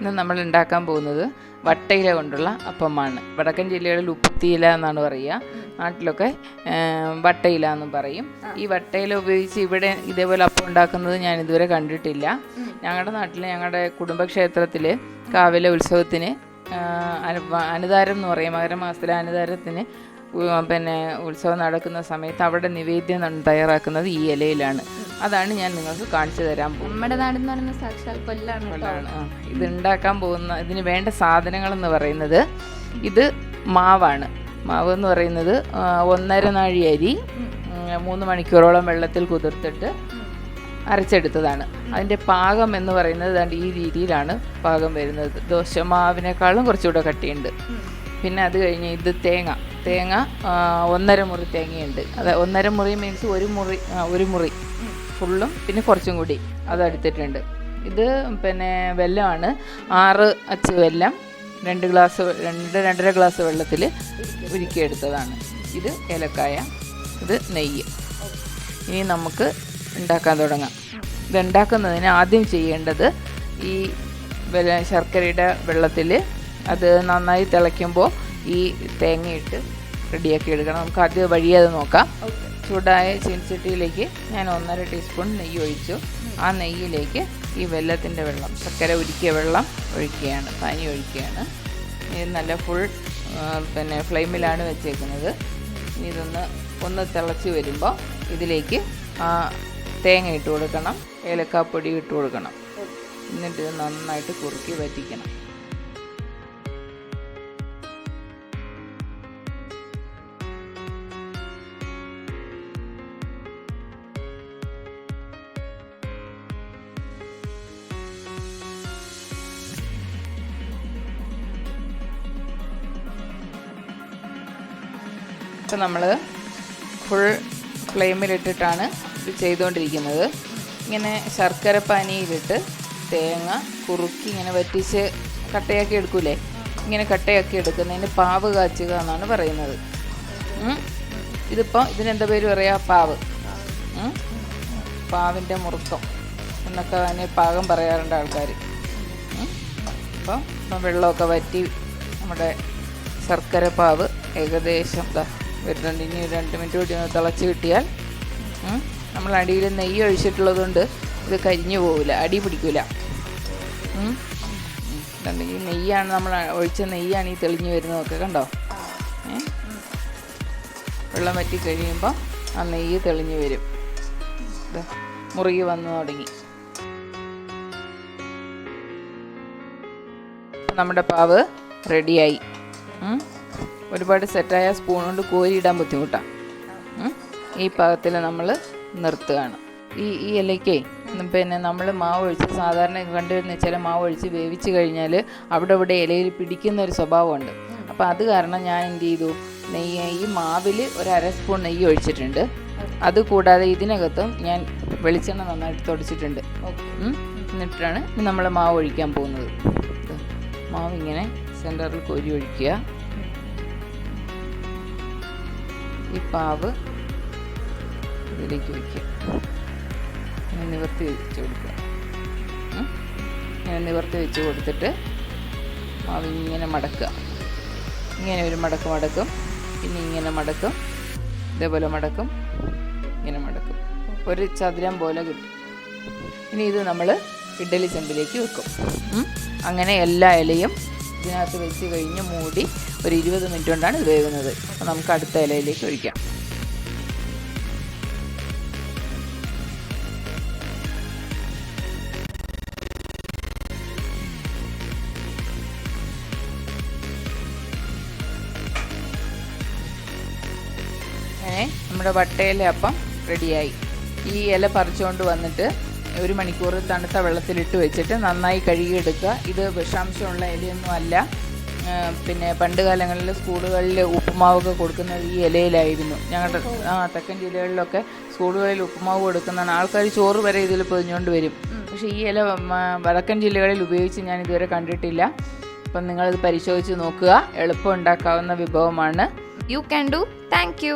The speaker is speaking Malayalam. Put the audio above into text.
ഇന്ന് നമ്മൾ ഉണ്ടാക്കാൻ പോകുന്നത് വട്ടയില കൊണ്ടുള്ള അപ്പമാണ്. വടക്കൻ ജില്ലകളിൽ ഉപ്പത്തിയില എന്നാണ് പറയുക. നാട്ടിലൊക്കെ വട്ടയില എന്ന് പറയും. ഈ വട്ടയില ഉപയോഗിച്ച് ഇവിടെ ഇതേപോലെ അപ്പം ഉണ്ടാക്കുന്നത് ഞാൻ ഇതുവരെ കണ്ടിട്ടില്ല. ഞങ്ങളുടെ നാട്ടിൽ ഞങ്ങളുടെ കുടുംബക്ഷേത്രത്തിൽ കാവിലെ ഉത്സവത്തിന് അനുദാരം എന്ന് പറയും. മകരമാസത്തിലെ അനുതാരത്തിന് ഉ- പിന്നെ ഉത്സവം നടക്കുന്ന സമയത്ത് അവിടെ നിവേദ്യം തയ്യാറാക്കുന്നത് ഈ ഇലയിലാണ്. അതാണ് ഞാൻ നിങ്ങൾക്ക് കാണിച്ചു തരാൻ പോകുന്നത്. നമ്മുടെ നാടെന്ന് പറയുന്നത് സാക്ഷാൽ കൊല്ലാണ്. ഇത് ഉണ്ടാക്കാൻ പോകുന്ന ഇതിന് വേണ്ട സാധനങ്ങൾ എന്ന് പറയുന്നത് ഇത് മാവാണ്. മാവ് എന്ന് പറയുന്നത് ഒന്നര നാഴി അരി മൂന്ന് മണിക്കൂറോളം വെള്ളത്തിൽ കുതിർത്തിട്ട് അരച്ചെടുത്തതാണ്. അതിന്റെ പാകം എന്ന് പറയുന്നത് ദാണ്ട് ഈ രീതിയിലാണ് പാകം വരുന്നത്. ദോശമാവിനേക്കാളും കുറച്ചുകൂടെ കട്ടിയുണ്ട്. പിന്നെ അത് കഴിഞ്ഞ് ഇത് തേങ്ങ. തേങ്ങ ഒന്നര മുറി തേങ്ങയുണ്ട്. അത് ഒന്നര മുറി മീൻസ് ഒരു മുറി ഒരു മുറി. ഫുള്ളും പിന്നെ കുറച്ചും കൂടി അതെടുത്തിട്ടുണ്ട് ഇത് പിന്നെ വെല്ലമാണ് ആറ് അച്ച് വെല്ലം രണ്ട് ഗ്ലാസ് രണ്ട് രണ്ടര ഗ്ലാസ് വെള്ളത്തിൽ ഉരുക്കിയെടുത്തതാണ്. ഇത് ഏലക്കായ ഇത് നെയ്യ്. ഇനി നമുക്ക് ഉണ്ടാക്കാൻ തുടങ്ങാം. ഇത് ഉണ്ടാക്കുന്നതിന് ആദ്യം ചെയ്യേണ്ടത് ഈ ശർക്കരയുടെ വെള്ളത്തിൽ അത് നന്നായി തിളയ്ക്കുമ്പോൾ ഈ തേങ്ങയിട്ട് റെഡിയാക്കി എടുക്കണം. നമുക്ക് അത് വഴിയത് നോക്കാം. ചൂടായ ചീനച്ചട്ടിയിലേക്ക് ഞാൻ ഒന്നര ടീസ്പൂൺ നെയ്യ് ഒഴിച്ചു. ആ നെയ്യിലേക്ക് ഈ വെല്ലത്തിന്റെ വെള്ളം ശർക്കര ഉരുക്കിയ വെള്ളം ഒഴിക്കുകയാണ് പനി ഒഴിക്കുകയാണ്. ഇത് നല്ല ഫുൾ പിന്നെ ഫ്ലെയിമിലാണ് വെച്ചേക്കുന്നത്. ഇതൊന്ന് ഒന്ന് തിളച്ച് വരുമ്പോൾ ഇതിലേക്ക് ആ തേങ്ങ ഇട്ട് കൊടുക്കണം. ഏലക്കാപ്പൊടി ഇട്ട് കൊടുക്കണം. എന്നിട്ട് ഇത് നന്നായിട്ട് കുറുക്കി വറ്റിക്കണം. ഇപ്പം നമ്മൾ ഫുൾ ഫ്ലെയിമിലിട്ടിട്ടാണ് ഇത് ചെയ്തുകൊണ്ടിരിക്കുന്നത് ഇങ്ങനെ ശർക്കര പാനിയിലിട്ട് തേങ്ങ കുറുക്കി ഇങ്ങനെ വറ്റിച്ച് കട്ടയാക്കി എടുക്കൂലേ? ഇങ്ങനെ കട്ടയാക്കി എടുക്കുന്നതിന് പാവ് കാച്ചുക എന്നാണ് പറയുന്നത്. ഇതിപ്പോൾ ഇതിനെന്താ പേര് പറയാ? പാവ്. പാവിന്റെ മുറുക്കം എന്നൊക്കെ അതിനെ പാകം പറയാറുണ്ട് ആൾക്കാർ അപ്പം വെള്ളമൊക്കെ വറ്റി നമ്മുടെ ശർക്കര പാവ് ഏകദേശം വരുന്നുണ്ട്. ഇനി ഒരു രണ്ട് മിനിറ്റ് കൂടി തിളച്ച് കിട്ടിയാൽ നമ്മൾ അടിയിൽ നെയ്യ് ഒഴിച്ചിട്ടുള്ളത് കൊണ്ട് ഇത് കരിഞ്ഞു പോവില്ല അടി പിടിക്കില്ല ഈ നെയ്യാണ് നമ്മൾ ഒഴിച്ച നെയ്യാണ് ഈ തെളിഞ്ഞു വരുന്നതൊക്കെ കണ്ടോ? വെള്ളം വറ്റി കഴിയുമ്പോൾ ആ നെയ്യ് തെളിഞ്ഞു വരും. മുറുകി വന്നു തുടങ്ങി. നമ്മുടെ പാവ് റെഡിയായി. ഒരുപാട് സെറ്റായ സ്പൂൺ കൊണ്ട് കോരിയിടാൻ ബുദ്ധിമുട്ടാണ്. ഈ പാകത്തിൽ നമ്മൾ നിർത്തുകയാണ്. ഈ ഈ ഇലയ്ക്കേ പിന്നെ നമ്മൾ മാവ് ഒഴിച്ച് സാധാരണ കണ്ടുവരുന്ന ചില മാവ് ഒഴിച്ച് വേവിച്ച് കഴിഞ്ഞാൽ അവിടെ ഇവിടെ ഇലയിൽ പിടിക്കുന്ന ഒരു സ്വഭാവമുണ്ട്. അപ്പോൾ അത് കാരണം ഞാൻ എന്ത് ചെയ്തു? നെയ്യ് ഈ മാവിൽ ഒരു അര സ്പൂൺ നെയ്യ് ഒഴിച്ചിട്ടുണ്ട്. അത് കൂടാതെ ഇതിനകത്തും ഞാൻ വെളിച്ചെണ്ണ നന്നായിട്ട് തുടച്ചിട്ടുണ്ട്. എന്നിട്ടാണ് നമ്മൾ മാവ് ഒഴിക്കാൻ പോകുന്നത്. മാവ് ഇങ്ങനെ സെന്ററിൽ കോരി ഒഴിക്കുക. ഈ പാവ് ഇതിലേക്ക് വയ്ക്കുക നിവർത്തി വെച്ച് കൊടുക്കുക. ഇങ്ങനെ നിവർത്തി വെച്ച് കൊടുത്തിട്ട് പാവ് ഇങ്ങനെ മടക്കുക. ഇങ്ങനെ ഒരു മടക്ക് മടക്കും. പിന്നെ ഇങ്ങനെ മടക്കും. ഇതേപോലെ മടക്കും. ഇങ്ങനെ മടക്കും. ഒരു ചതുരം പോലെ കിട്ടും. ഇനി ഇത് നമ്മൾ ഇഡ്ഡലി ചെമ്പിലേക്ക് വെക്കും. അങ്ങനെ എല്ലാ ഇലയും ഇതിനകത്ത് വെച്ച് കഴിഞ്ഞ് മൂടി ഒരു ഇരുപത് മിനിറ്റ് കൊണ്ടാണ് ഇത് വേകുന്നത് അപ്പോൾ നമുക്ക് അടുത്ത ഇലയിലേക്ക് ഒഴിക്കാം. നമ്മുടെ വട്ടയിലെ അപ്പം റെഡിയായി ഈ ഇല പറിച്ചുകൊണ്ട് വന്നിട്ട് ഒരു മണിക്കൂർ തണുത്ത വെള്ളത്തിലിട്ട് വെച്ചിട്ട് നന്നായി കഴുകിയെടുക്കുക. ഇത് വിഷാംശമുള്ള ഇലയൊന്നും അല്ല. പിന്നെ പണ്ട് കാലങ്ങളിൽ സ്കൂളുകളിൽ ഉപ്പുമാവൊക്കെ കൊടുക്കുന്നത് ഈ ഇലയിലായിരുന്നു. ഞങ്ങളുടെ ആ തെക്കൻ ജില്ലകളിലൊക്കെ സ്കൂളുകളിൽ ഉപ്പുമാവ് കൊടുക്കുന്നതാണ്. ആൾക്കാർ ചോറ് വരെ ഇതിൽ പൊതിഞ്ഞുകൊണ്ട് വരും. പക്ഷേ ഈ ഇല വടക്കൻ ജില്ലകളിൽ ഉപയോഗിച്ച് ഞാൻ ഇതുവരെ കണ്ടിട്ടില്ല. അപ്പം നിങ്ങളിത് പരിശോധിച്ച് നോക്കുക. എളുപ്പം ഉണ്ടാക്കാവുന്ന വിഭവമാണ്. You can do thank.